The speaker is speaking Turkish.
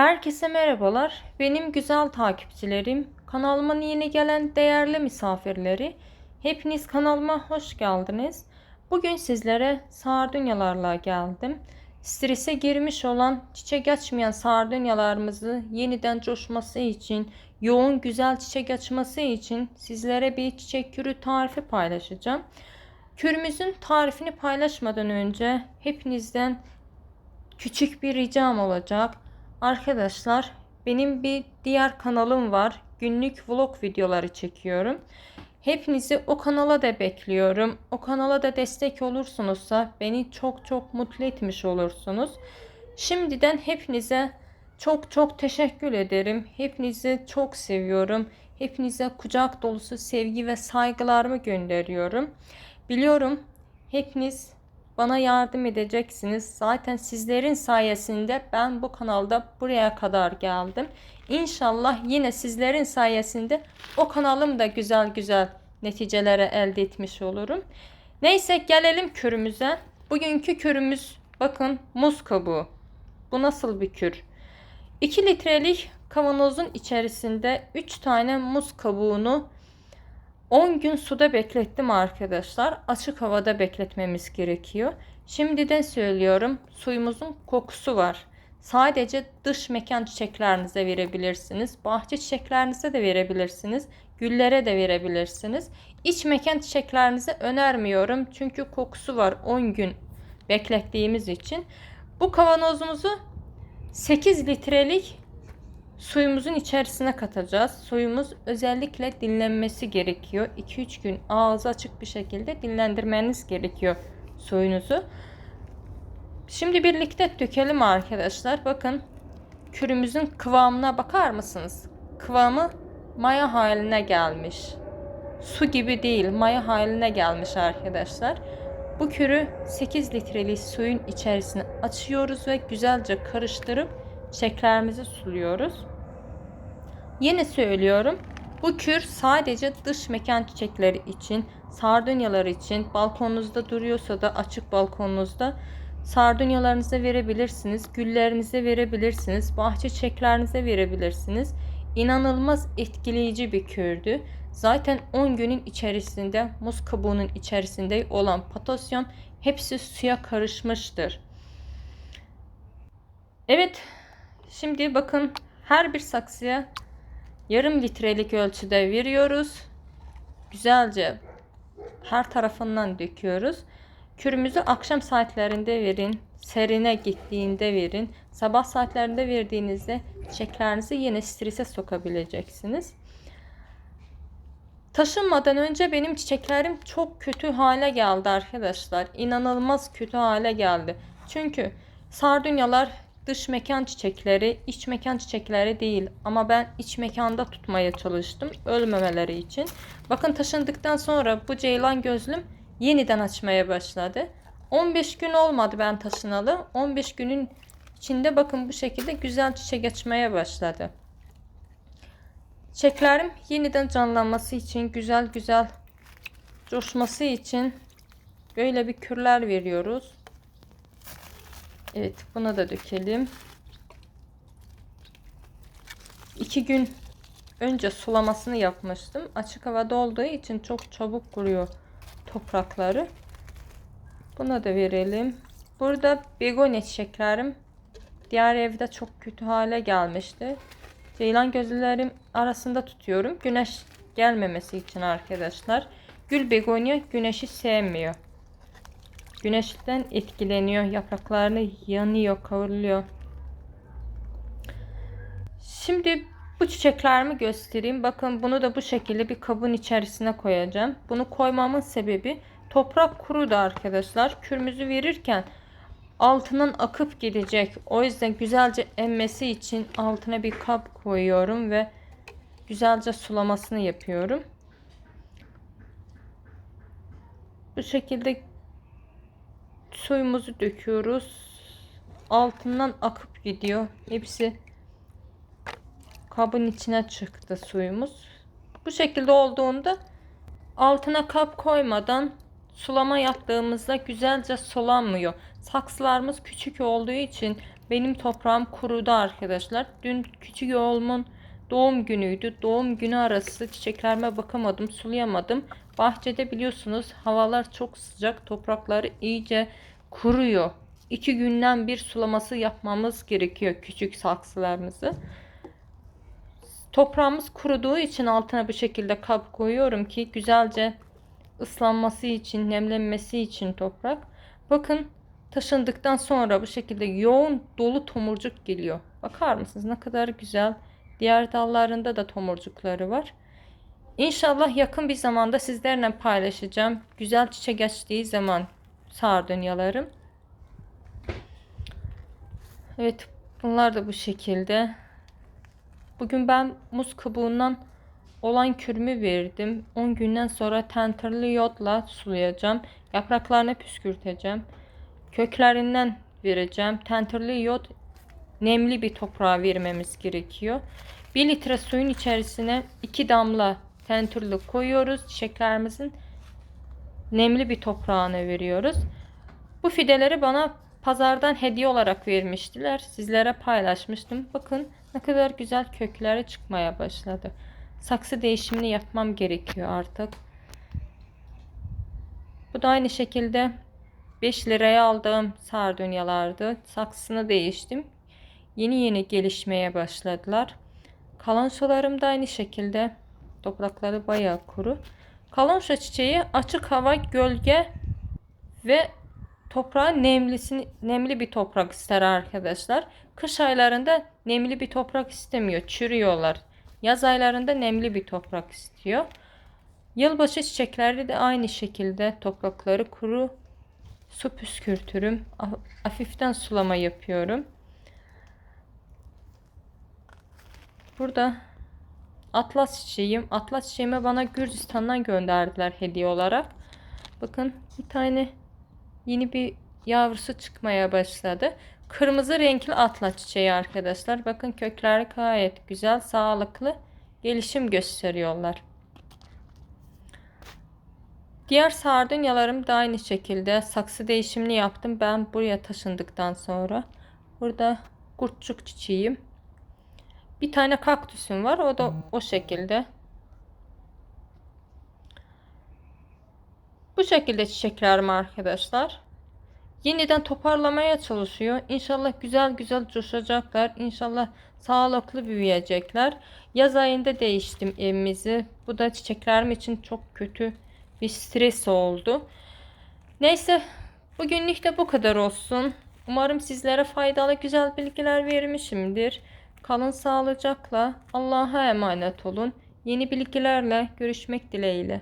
Herkese merhabalar. Benim güzel takipçilerim, kanalıma yeni gelen değerli misafirleri, hepiniz kanalıma hoş geldiniz. Bugün sizlere sardunyalarla geldim. Strese girmiş olan, çiçek açmayan sardunyalarımızı yeniden coşması için, yoğun güzel çiçek açması için sizlere bir çiçek kürü tarifi paylaşacağım. Kürümüzün tarifini paylaşmadan önce hepinizden küçük bir ricam olacak. Arkadaşlar benim bir diğer kanalım var. Günlük vlog videoları çekiyorum. Hepinizi o kanala da bekliyorum. O kanala da destek olursunuzsa beni çok çok mutlu etmiş olursunuz. Şimdiden hepinize çok çok teşekkür ederim. Hepinizi çok seviyorum. Hepinize kucak dolusu sevgi ve saygılarımı gönderiyorum. Biliyorum hepiniz bana yardım edeceksiniz. Zaten sizlerin sayesinde ben bu kanalda buraya kadar geldim. İnşallah yine sizlerin sayesinde o kanalım da güzel güzel neticelere elde etmiş olurum. Neyse gelelim kürümüze. Bugünkü kürümüz bakın muz kabuğu. Bu nasıl bir kür? 2 litrelik kavanozun içerisinde 3 tane muz kabuğunu 10 gün suda beklettim arkadaşlar. Açık havada bekletmemiz gerekiyor. Şimdiden söylüyorum suyumuzun kokusu var. Sadece dış mekan çiçeklerinize verebilirsiniz. Bahçe çiçeklerinize de verebilirsiniz. Güllere de verebilirsiniz. İç mekan çiçeklerinize önermiyorum. Çünkü kokusu var 10 gün beklettiğimiz için. Bu kavanozumuzu 8 litrelik suyumuzun içerisine katacağız. Suyumuz özellikle dinlenmesi gerekiyor. 2-3 gün ağzı açık bir şekilde dinlendirmeniz gerekiyor suyunuzu. Şimdi birlikte dökelim arkadaşlar. Bakın kürümüzün kıvamına bakar mısınız? Kıvamı maya haline gelmiş. Su gibi değil maya haline gelmiş arkadaşlar. Bu kürü 8 litrelik suyun içerisine açıyoruz ve güzelce karıştırıp çiçeklerimizi suluyoruz. Yine söylüyorum. Bu kür sadece dış mekan çiçekleri için, sardunyalar için, balkonunuzda duruyorsa da açık balkonunuzda sardunyalarınıza verebilirsiniz, güllerinize verebilirsiniz, bahçe çiçeklerinize verebilirsiniz. İnanılmaz etkileyici bir kürdü. Zaten 10 günün içerisinde muz kabuğunun içerisinde olan potasyon hepsi suya karışmıştır. Evet. Şimdi bakın her bir saksıya yarım litrelik ölçüde veriyoruz. Güzelce her tarafından döküyoruz. Kürümüzü akşam saatlerinde verin. Serine gittiğinde verin. Sabah saatlerinde verdiğinizde çiçeklerinizi yine strese sokabileceksiniz. Taşınmadan önce benim çiçeklerim çok kötü hale geldi arkadaşlar. İnanılmaz kötü hale geldi. Çünkü sardunyalar dış mekan çiçekleri, iç mekan çiçekleri değil. Ama ben iç mekanda tutmaya çalıştım ölmemeleri için. Bakın taşındıktan sonra bu ceylan gözlüm yeniden açmaya başladı. 15 gün olmadı ben taşınalı. 15 günün içinde bakın bu şekilde güzel çiçek açmaya başladı. Çiçeklerim yeniden canlanması için güzel güzel coşması için böyle bir kürler veriyoruz. Evet buna da dökelim. İki gün önce sulamasını yapmıştım. Açık havada olduğu için çok çabuk kuruyor toprakları. Buna da verelim. Burada begonya çiçeklerim diğer evde çok kötü hale gelmişti. Ceylan gözlerim arasında tutuyorum. Güneş gelmemesi için arkadaşlar. Gül begonya güneşi sevmiyor. Güneşten etkileniyor. Yapraklarını yanıyor, kavruluyor. Şimdi bu çiçeklerimi göstereyim. Bakın bunu da bu şekilde bir kabın içerisine koyacağım. Bunu koymamın sebebi toprak kurudu arkadaşlar. Kürümüzü verirken altından akıp gidecek. O yüzden güzelce emmesi için altına bir kap koyuyorum ve güzelce sulamasını yapıyorum. Bu şekilde suyumuzu döküyoruz. Altından akıp gidiyor. Hepsi kabın içine çıktı suyumuz. Bu şekilde olduğunda altına kap koymadan sulama yaptığımızda güzelce sulanmıyor. Saksılarımız küçük olduğu için benim toprağım kurudu arkadaşlar. Dün küçük oğlumun doğum günüydü. Doğum günü arası çiçeklerime bakamadım, sulayamadım. Bahçede biliyorsunuz havalar çok sıcak. Toprakları iyice kuruyor. İki günden bir sulaması yapmamız gerekiyor küçük saksılarımızı. Toprağımız kuruduğu için altına bu şekilde kap koyuyorum ki güzelce ıslanması için, nemlenmesi için toprak. Bakın taşındıktan sonra bu şekilde yoğun dolu tomurcuk geliyor. Bakar mısınız ne kadar güzel. Diğer dallarında da tomurcukları var. İnşallah yakın bir zamanda sizlerle paylaşacağım. Güzel çiçek açtığı zaman sardunyalarım. Evet bunlar da bu şekilde. Bugün ben muz kabuğundan olan kürümü verdim. 10 günden sonra tenterli yodla sulayacağım. Yapraklarını püskürteceğim. Köklerinden vereceğim. Tenterli yod nemli bir toprağa vermemiz gerekiyor. 1 litre suyun içerisine 2 damla tenturlu koyuyoruz. Çiçeklerimizin nemli bir toprağını veriyoruz. Bu fideleri bana pazardan hediye olarak vermiştiler. Sizlere paylaşmıştım. Bakın ne kadar güzel kökleri çıkmaya başladı. Saksı değişimini yapmam gerekiyor artık. Bu da aynı şekilde 5 liraya aldığım sardunyalardı. Saksını değiştim. Yeni yeni gelişmeye başladılar. Kalonşalarım da aynı şekilde toprakları bayağı kuru. Kalonşa çiçeği açık hava, gölge ve toprağın nemlisini, nemli bir toprak ister arkadaşlar. Kış aylarında nemli bir toprak istemiyor. Çürüyorlar. Yaz aylarında nemli bir toprak istiyor. Yılbaşı çiçekleri de aynı şekilde toprakları kuru su püskürtürüm. Hafiften sulama yapıyorum. Burada atlas çiçeğim. Atlas çiçeğimi bana Gürcistan'dan gönderdiler hediye olarak. Bakın bir tane yeni bir yavrusu çıkmaya başladı. Kırmızı renkli atlas çiçeği arkadaşlar. Bakın kökleri gayet güzel, sağlıklı gelişim gösteriyorlar. Diğer sardunyalarım da aynı şekilde saksı değişimini yaptım. Ben buraya taşındıktan sonra. Burada kurtçuk çiçeğim. Bir tane kaktüsüm var. O da o şekilde. Bu şekilde çiçeklerim arkadaşlar. Yeniden toparlamaya çalışıyor. İnşallah güzel güzel coşacaklar. İnşallah sağlıklı büyüyecekler. Yaz ayında değiştim evimizi. Bu da çiçeklerim için çok kötü bir stres oldu. Neyse bugünlük de bu kadar olsun. Umarım sizlere faydalı güzel bilgiler vermişimdir. Kalın sağlıcakla. Allah'a emanet olun. Yeni bilgilerle görüşmek dileğiyle.